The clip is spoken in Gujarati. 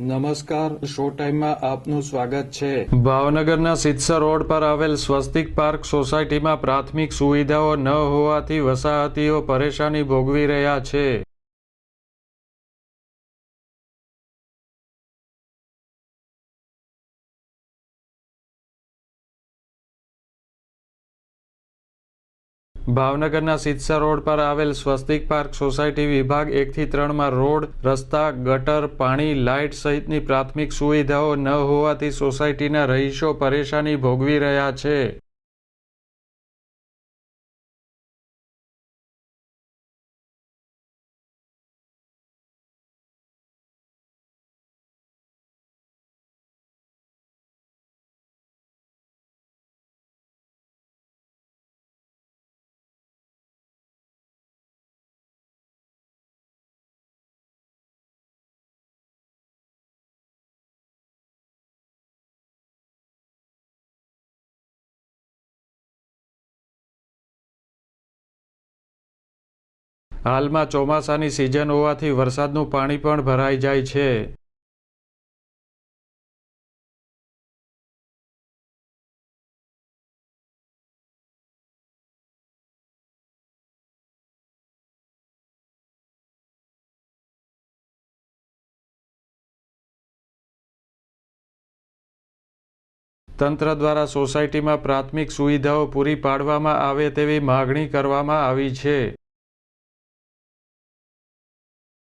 નમસ્કાર, શો ટાઈમમાં આપનું સ્વાગત છે. ભાવનગરના સિત્સર રોડ પર આવેલ સ્વસ્તિક પાર્ક સોસાયટીમાં પ્રાથમિક સુવિધાઓ ન હોવાથી વસાહતીઓ પરેશાની ભોગવી રહ્યા છે. ભાવનગરના સિત્સર રોડ પર આવેલ સ્વસ્તિક પાર્ક સોસાયટી વિભાગ એકથી ત્રણમાં રોડ, રસ્તા, ગટર, પાણી, લાઇટ સહિતની પ્રાથમિક સુવિધાઓ ન હોવાથી સોસાયટીના રહીશો પરેશાની ભોગવી રહ્યા છે. હાલમાં ચોમાસાની સિઝન હોવાથી વરસાદનું પાણી પણ ભરાઈ જાય છે. તંત્ર દ્વારા સોસાયટીમાં પ્રાથમિક સુવિધાઓ પૂરી પાડવામાં આવે તેવી માગણી કરવામાં આવી છે.